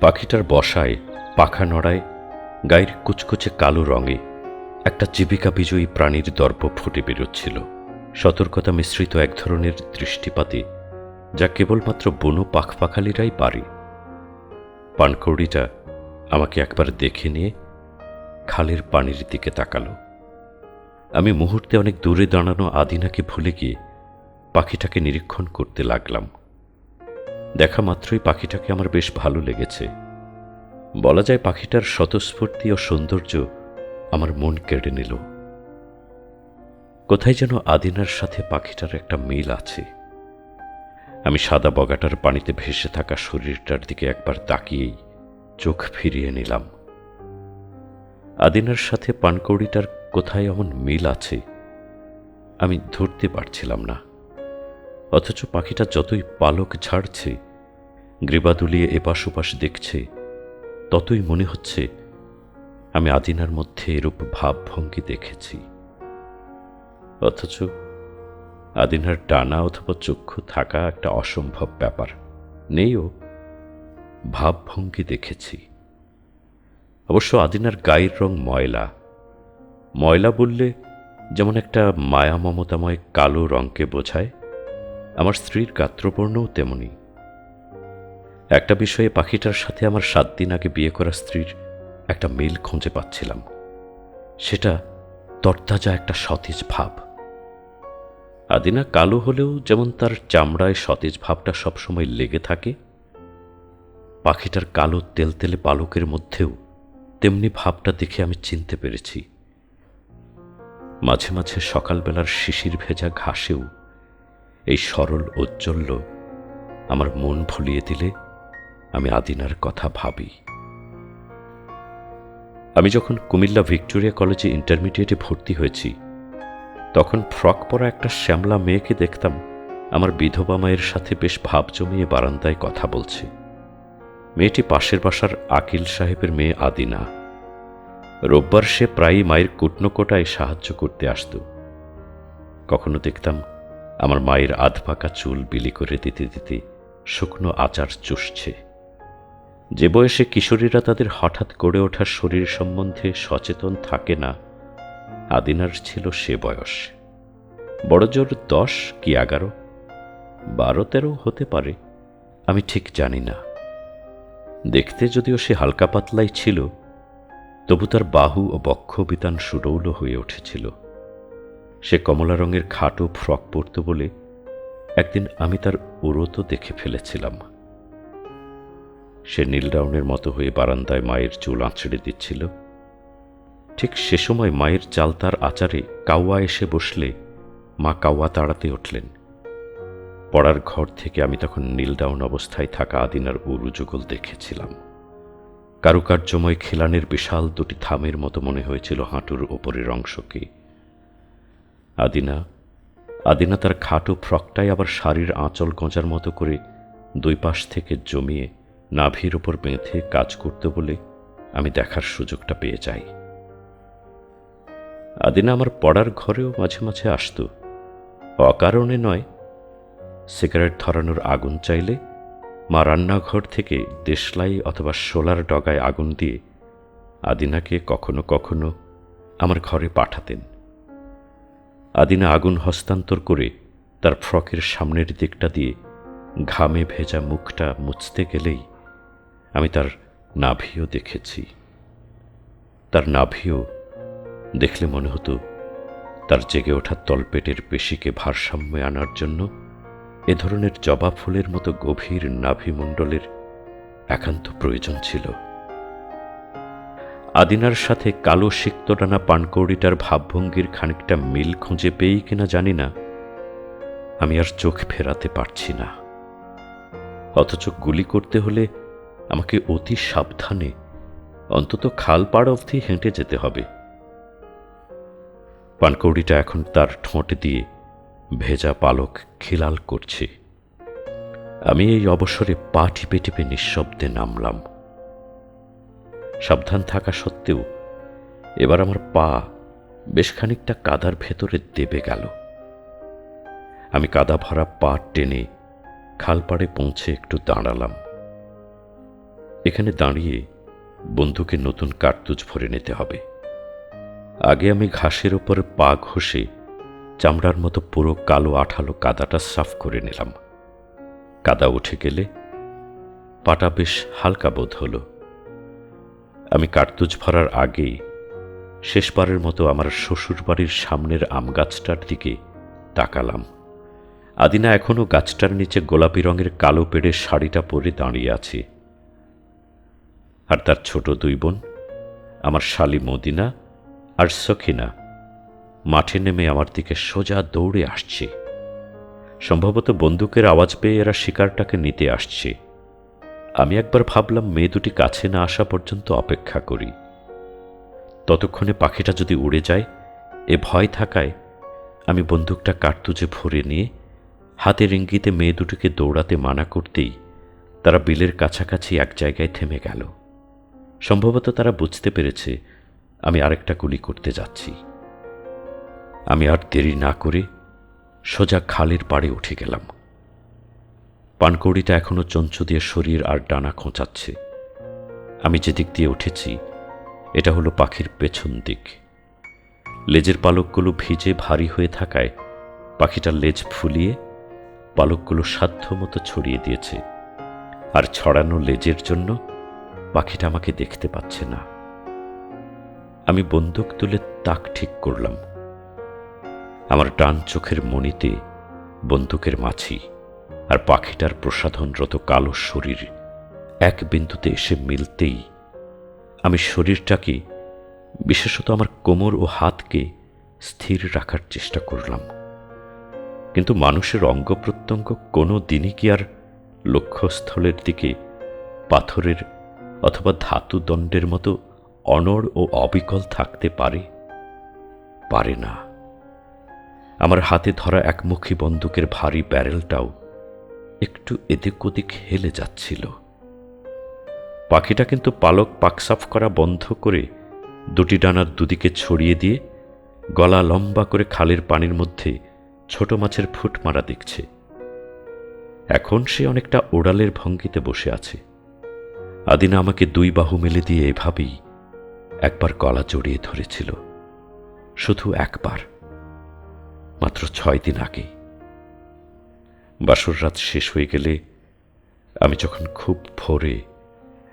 পাখিটার বসায়, পাখা নড়ায়, গায়ের কুচকুচে কালো রঙে একটা জীবিকা বিজয়ী প্রাণীর দর্প ফুটে বেরোচ্ছিল। সতর্কতা মিশ্রিত এক ধরনের দৃষ্টিপাতে, যা কেবলমাত্র বনো পাখপাখালিরাই পারে। পানকৌড়িটা আমাকে একবার দেখে নিয়ে খালের পানির দিকে তাকালো। আমি মুহূর্তে অনেক দূরে দাঁড়ানো আদিনাকে ভুলে গিয়ে পাখিটাকে নিরীক্ষণ করতে লাগলাম। দেখা মাত্রই পাখিটাকে আমার বেশ ভালো লেগেছে। বলা যায় পাখিটার স্বতঃস্ফূর্তি ও সৌন্দর্য আমার মন কেড়ে নিল। কোথায় যেন আদিনার সাথে পাখিটার একটা মিল আছে। আমি সাদা বগাটার পানিতে ভেসে থাকা শরীরটার দিকে একবার তাকিয়েই চোখ ফিরিয়ে নিলাম। আদিনার সাথে পানকৌড়িটার কোথায় এমন মিল আছে? আমি ধরতে পারছিলাম না। অথচ পাখিটা যতই পালক ঝাড়ছে গ্রীবা দুলিয়ে এপাশ ওপাশ দেখছে, ততই মনে হচ্ছে আমি আদিনার মধ্যে এরূপ ভাবভঙ্গি দেখেছি। অথচ আদিনার ডানা অথবা চক্ষু থাকা একটা অসম্ভব ব্যাপার। নেইও, ভাবভঙ্গি দেখেছি। অবশ্য আদিনার গায়ের রং ময়লা ময়লা বললে যেমন একটা মায়া মমতাময় কালো রঙকে বোঝায়, আমার স্ত্রীর গাত্রবর্ণও তেমনি। একটা বিষয়ে পাখিটার সাথে আমার সাত দিন আগে বিয়ে করা স্ত্রীর একটা মিল খুঁজে পাচ্ছিলাম। সেটা তরতাজা একটা সতেজ ভাব। আদিনা কালো হলেও যেমন তার চামড়ায় সতেজ ভাবটা সবসময় লেগে থাকে, পাখিটার কালো তেলতেলে পালকের মধ্যেও তেমনি ভাবটা দেখে আমি চিনতে পেরেছি। মাঝে মাঝে সকালবেলার শিশির ভেজা ঘাসেও এই সরল ঔজ্জ্বল্য আমার মন ভুলিয়ে দিলে আমি আদিনার কথা ভাবি। আমি যখন কুমিল্লা ভিক্টোরিয়া কলেজে ইন্টারমিডিয়েটে ভর্তি হয়েছি, তখন ফ্রক পরা একটা শ্যামলা মেয়েকে দেখতাম আমার বিধবা মায়ের সাথে বেশ ভাব জমিয়ে বারান্দায় কথা বলছে। মেয়েটি পাশের বাসার আকিল সাহেবের মেয়ে আদিনা। রোববার সে প্রায়ই মায়ের কুটনোকোটায় সাহায্য করতে আসত। কখনো দেখতাম আমার মায়ের আধ পাকা চুল বিলি করে দিতে দিতে শুকনো আচার চুষছে। যে বয়সে কিশোরীরা তাদের হঠাৎ গড়ে ওঠার শরীর সম্বন্ধে সচেতন থাকে না, আদিনার ছিল সে বয়স। বড় জোর দশ কি এগারো? বারো তেরো হতে পারে, আমি ঠিক জানি না। দেখতে যদিও সে হালকা পাতলাই ছিল তবু তার বাহু ও বক্ষ বিতান সুডৌল হয়ে উঠেছিল। সে কমলা রঙের খাটো ফ্রক পরত বলে একদিন আমি তার উরত দেখে ফেলেছিলাম। সে নীলডাউনের মতো হয়ে বারান্দায় মায়ের চুল আঁচড়ে দিচ্ছিল। ঠিক সে সময় মায়ের চাল তার আচারে কাউয়া এসে বসলে মা কাউয়া তাড়াতে উঠলেন। পড়ার ঘর থেকে আমি তখন নীলডাউন অবস্থায় থাকা আদিনার উরুযুগল দেখেছিলাম। কারুকার্যময় খিলানের বিশাল দুটি থামের মতো মনে হয়েছিল হাঁটুর ওপরের অংশকে। আদিনা আদিনা তার খাটো ফ্রকটাই আবার শাড়ির আঁচল গোঁজার মতো করে দুই পাশ থেকে জমিয়ে নাভির ওপর বেঁধে কাজ করতে বলে আমি দেখার সুযোগটা পেয়ে যাই। আদিনা আমার পড়ার ঘরেও মাঝে মাঝে আসত। অকারণে নয়, সিগারেট ধরানোর আগুন চাইলে মা রান্নাঘর থেকে দেশলাই অথবা শোলার ডগায় আগুন দিয়ে আদিনাকে কখনো কখনো আমার ঘরে পাঠাতেন। আদিনা আগুন হস্তান্তর করে তার ফ্রকের সামনের দিকটা দিয়ে ঘামে ভেজা মুখটা মুছতে গেলেই আমি তার নাভিও দেখেছি। তার নাভিও দেখলে মনে হতো তার জেগে ওঠা তলপেটের পেশিকে ভারসাম্যে আনার জন্য এ ধরনের জবা ফুলের মতো গভীর নাভিমণ্ডলের একান্ত প্রয়োজন ছিল। আদিনার সাথে কালো সিক্তটানা পানকৌড়িটার ভাবভঙ্গির খানিকটা মিল খুঁজে পেয়েই কিনা জানি না। আমি আর চোখ ফেরাতে পারছি না। অথচ গুলি করতে হলে আমাকে অতি সাবধানে, অন্তত খাল পাড় অবধি হেঁটে যেতে হবে। পানকৌড়িটা এখন তার ঠোঁট দিয়ে ভেজা পালক খিলাল করছে। আমি এই অবসরে পা টিপে টিপে নিঃশব্দে নামলাম। সাবধান থাকা সত্ত্বেও এবার আমার পা বেশ খানিকটা কাদার ভেতরে দেবে গেল। আমি কাদা ভরা পা টেনে খালপাড়ে পৌঁছে একটু দাঁড়ালাম। এখানে দাঁড়িয়ে বন্ধুকে নতুন কার্তুজ ভরে নিতে হবে। আগে আমি ঘাসের ওপর পা ঘষে চামড়ার মতো পুরো কালো আঠালো কাদাটা সাফ করে নিলাম। কাদা উঠে গেলে পাটা বেশ হালকা বোধ হলো। আমি কার্তুজ ভরার আগেই শেষবারের মতো আমার শ্বশুরবাড়ির সামনের আম গাছটার দিকে তাকালাম। আদিনা এখনও গাছটার নিচে গোলাপি রঙের কালো পেড়ে শাড়িটা পরে দাঁড়িয়ে আছে। আর তার ছোট দুই বোন, আমার শালি মদিনা আর সখিনা মাঠে নেমে আমার দিকে সোজা দৌড়ে আসছে। সম্ভবত বন্দুকের আওয়াজ পেয়ে এরা শিকারটাকে নিতে আসছে। আমি একবার ভাবলাম মেয়ে দুটি কাছে না আসা পর্যন্ত অপেক্ষা করি। ততক্ষণে পাখিটা যদি উড়ে যায়, এ ভয় থাকায় আমি বন্দুকটা কার্তুজে ভরে নিয়ে হাতের ইঙ্গিতে মেয়ে দুটিকে দৌড়াতে মানা করতেই তারা বিলের কাছাকাছি এক জায়গায় থেমে গেল। সম্ভবত তারা বুঝতে পেরেছে আমি আরেকটা গুলি করতে যাচ্ছি। আমি আর দেরি না করে সোজা খালের পাড়ে উঠে গেলাম। পানকৌড়িটা এখনও চঞ্চু দিয়ে শরীর আর ডানা খোঁচাচ্ছে। আমি যেদিক দিয়ে উঠেছি, এটা হলো পাখির পেছন দিক। লেজের পালকগুলো ভিজে ভারী হয়ে থাকায় পাখিটার লেজ ফুলিয়ে পালকগুলো সাধ্য মতো ছড়িয়ে দিয়েছে। আর ছড়ানো লেজের জন্য পাখিটা আমাকে দেখতে পাচ্ছে না। আমি বন্দুক তুলে তাক ঠিক করলাম। আমার ডান চোখের মণিতে বন্দুকের মাছি আর পাখিটার প্রসাধনরত কালো শরীর এক বিন্দুতে এসে মিলতেই আমি শরীরটাকে, বিশেষত আমার কোমর ও হাতকে স্থির রাখার চেষ্টা করলাম। কিন্তু মানুষের অঙ্গ প্রত্যঙ্গ কোনো দিনই কি আর লক্ষ্যস্থলের দিকে পাথরের অথবা ধাতু দণ্ডের মতো অনড় ও অবিকল থাকতে পারে? পারে না। আমার হাতে ধরা একমুখী বন্দুকের ভারী ব্যারেলটাও একটু এদিক ওদিক হেলে যাচ্ছিল। পাখিটা কিন্তু পালক পাকসাফ করা বন্ধ করে দুটি ডানার দুদিকে ছড়িয়ে দিয়ে গলা লম্বা করে খালের পানির মধ্যে ছোট মাছের ফুট মারা দেখছে। এখন সে অনেকটা ওড়ালের ভঙ্গিতে বসে আছে। আদিনা আমাকে দুই বাহু মেলে দিয়ে এভাবেই একবার গলা জড়িয়ে ধরেছিল। শুধু একবার। মাত্র ছয় দিন আগে। বাসর রাত শেষ হয়ে গেলে আমি যখন খুব ভোরে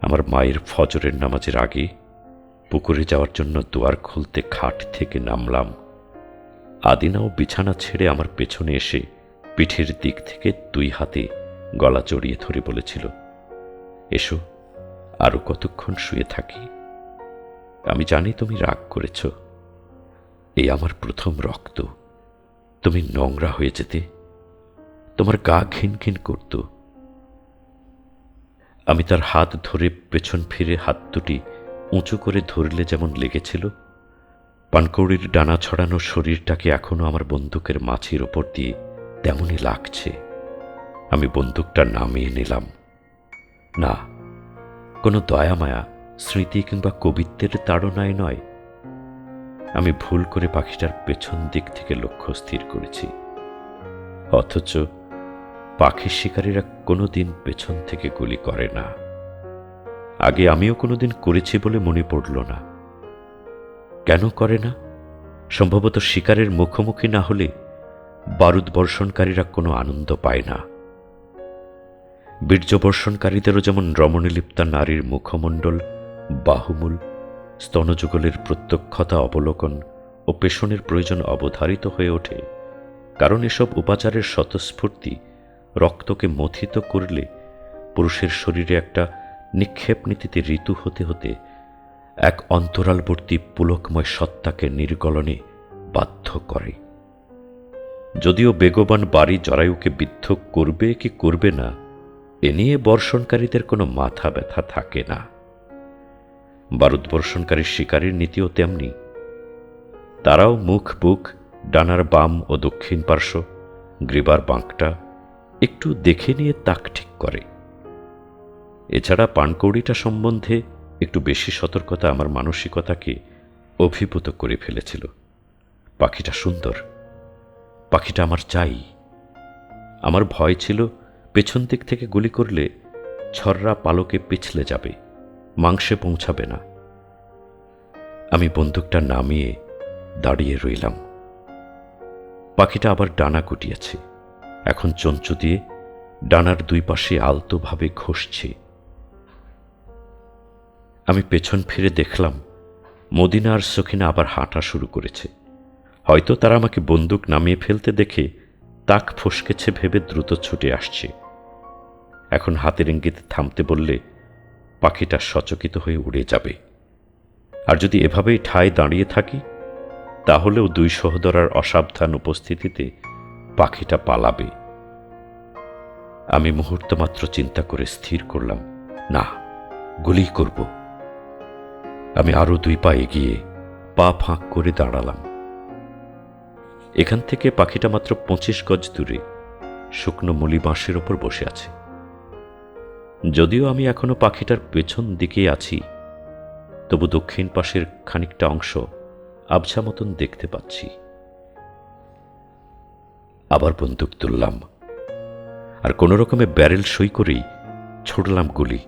আমার মায়ের ফজরের নামাজের আগে পুকুরে যাওয়ার জন্য দুয়ার খুলতে খাট থেকে নামলাম আদিনাও বিছানা ছেড়ে আমার পেছনে এসে পিঠের দিক থেকে দুই হাতে গলা জড়িয়ে ধরে বলেছিল, এসো আরও কতক্ষণ শুয়ে থাকি। আমি জানি তুমি রাগ করেছ। এই আমার প্রথম রক্ত। তুমি নোংরা হয়ে যেতে, তোমার গা ঘিন করত। আমি তার হাত ধরে পেছন ফিরে হাত দুটি উঁচু করে ধরলে যেমন লেগেছিল, পানকৌড়ির ডানা ছড়ানো শরীরটাকে এখনও আমার বন্দুকের মাছির ওপর দিয়ে তেমনই লাগছে। আমি বন্দুকটা নামিয়ে নিলাম। না, কোনো দয়ামায়া, স্মৃতি কিংবা কবিত্বের তাড়নায় নয়। আমি ভুল করে পাখিটার পেছন দিক থেকে লক্ষ্য স্থির করেছি। অথচ পাখির শিকারীরা কোনো দিন পেছন থেকে গুলি করে না। আগে আমিও কোনোদিন করেছি বলে মনে পড়ল না। কেন করে না? সম্ভবত শিকারের মুখোমুখি না হলে বারুদ বর্ষণকারীরা কোনো আনন্দ পায় না। বীর্যবর্ষণকারীদেরও যেমন রমণীলিপ্তা নারীর মুখমণ্ডল বাহুমূল স্তনযুগলের প্রত্যক্ষতা অবলোকন ও পেশনের প্রয়োজন অবধারিত হয়ে ওঠে, কারণ এসব উপাচারের স্বতঃস্ফূর্তি রক্তকে মথিত করলে পুরুষের শরীরে একটা নিক্ষেপ নীতিতে ঋতু হতে হতে এক অন্তরালবর্তী পুলকময় সত্তাকে নির্গলনে বাধ্য করে। যদিও বেগবান বাড়ি জরায়ুকে বিদ্ধ করবে কি করবে না, এ নিয়ে বর্ষণকারীদের কোনো মাথা ব্যথা থাকে না। বারুদ বর্ষণকারী শিকারীর নীতিও তেমনি। তারাও মুখ, বুক, ডানার বাম ও দক্ষিণ পার্শ্ব, গ্রীবার বাঁকটা একটু দেখে নিয়ে তাক ঠিক করে। এছাড়া পানকৌড়িটা সম্বন্ধে একটু বেশি সতর্কতা আমার মানসিকতাকে অভিভূত করে ফেলেছিল। পাখিটা সুন্দর। পাখিটা আমার চাই। আমার ভয় ছিল পেছন দিক থেকে গুলি করলে ছররা পালকে পিছলে যাবে। মাংসে পৌঁছাবে না। আমি বন্দুকটা নামিয়ে দাঁড়িয়ে রইলাম। পাখিটা আবার ডানা কুটিয়েছে এখন চঞ্চু দিয়ে ডানার দুই পাশে আলতোভাবে ঘষছে। আমি পেছন ফিরে দেখলাম মদিনা আর সখিনা আবার হাঁটা শুরু করেছে। হয়তো তারা আমাকে বন্দুক নামিয়ে ফেলতে দেখে তাক ফসকেছে ভেবে দ্রুত ছুটে আসছে। এখন হাতের ইঙ্গিতে থামতে বললে পাখিটা সচকিত হয়ে উড়ে যাবে। আর যদি এভাবেই ঠায় দাঁড়িয়ে থাকি, তাহলেও দুই সহদরার অসাবধান উপস্থিতিতে পাখিটা পালাবে। আমি মুহূর্ত মাত্র চিন্তা করে স্থির করলাম, না গুলি করব। আমি আরও দুই পা এগিয়ে পা ফাঁক করে দাঁড়ালাম। এখান থেকে পাখিটা মাত্র পঁচিশ গজ দূরে, শুকনো মলি বাঁশের ওপর বসে আছে। যদিও আমি এখনও পাখিটার পেছন দিকে আছি, তবু দক্ষিণ পাশের খানিকটা অংশ আবছা মতন দেখতে পাচ্ছি। আবার বন্দুক তুললাম, আর কোনো রকমে ব্যারেল সই করেই ছুটলাম গুলি।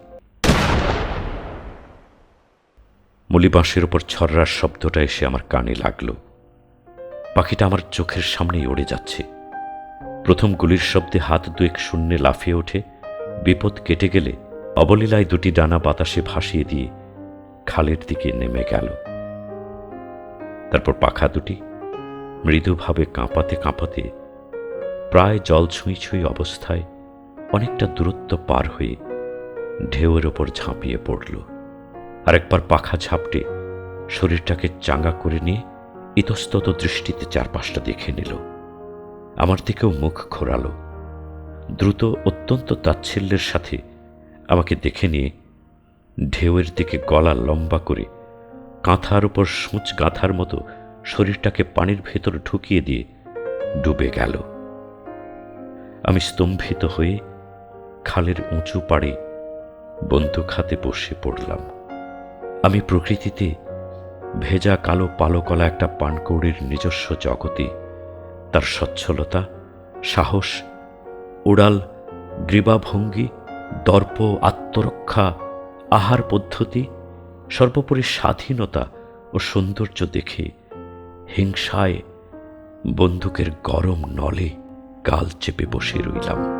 বাঁশের ওপর ছর্রার শব্দটা এসে আমার কানে লাগল। পাখিটা আমার চোখের সামনেই উড়ে যাচ্ছে। প্রথম গুলির শব্দে হাত দুয়েক শূন্যে লাফিয়ে ওঠে বিপদ কেটে গেলে অবলীলায় দুটি ডানা বাতাসে ভাসিয়ে দিয়ে খালের দিকে নেমে গেল। তারপর পাখা দুটি মৃদুভাবে কাঁপাতে কাঁপাতে প্রায় জল ছুঁই ছুঁই অবস্থায় অনেকটা দূরত্ব পার হয়ে ঢেউয়ের ওপর ঝাঁপিয়ে পড়ল। আরেকবার পাখা ঝাপটে শরীরটাকে চাঙ্গা করে নিয়ে ইতস্তত দৃষ্টিতে চারপাশটা দেখে নিল। আমার দিকেও মুখ খোরালো দ্রুত অত্যন্ত তাচ্ছিল্যের সাথে আমাকে দেখে নিয়ে ঢেউয়ের দিকে গলা লম্বা করে কাঁথার উপর সূচ গাঁথার মতো শরীরটাকে পানির ভেতর ঢুকিয়ে দিয়ে ডুবে গেল। আমি স্তম্ভিত হয়ে খালের উঁচু পাড়ে বন্দুক হাতে বসে পড়লাম। আমি প্রকৃতিতে ভেজা কালো পালকলা একটা পানকৌড়ির নিজস্ব জগতে তার সচ্ছলতা, সাহস উড়াল, গ্রীবাভঙ্গি, দর্প, আত্মরক্ষা, আহার পদ্ধতি, সর্বোপরি স্বাধীনতা ও সৌন্দর্য দেখে হিংসায় বন্দুকের গরম নলে গাল চেপে বসে রইলাম।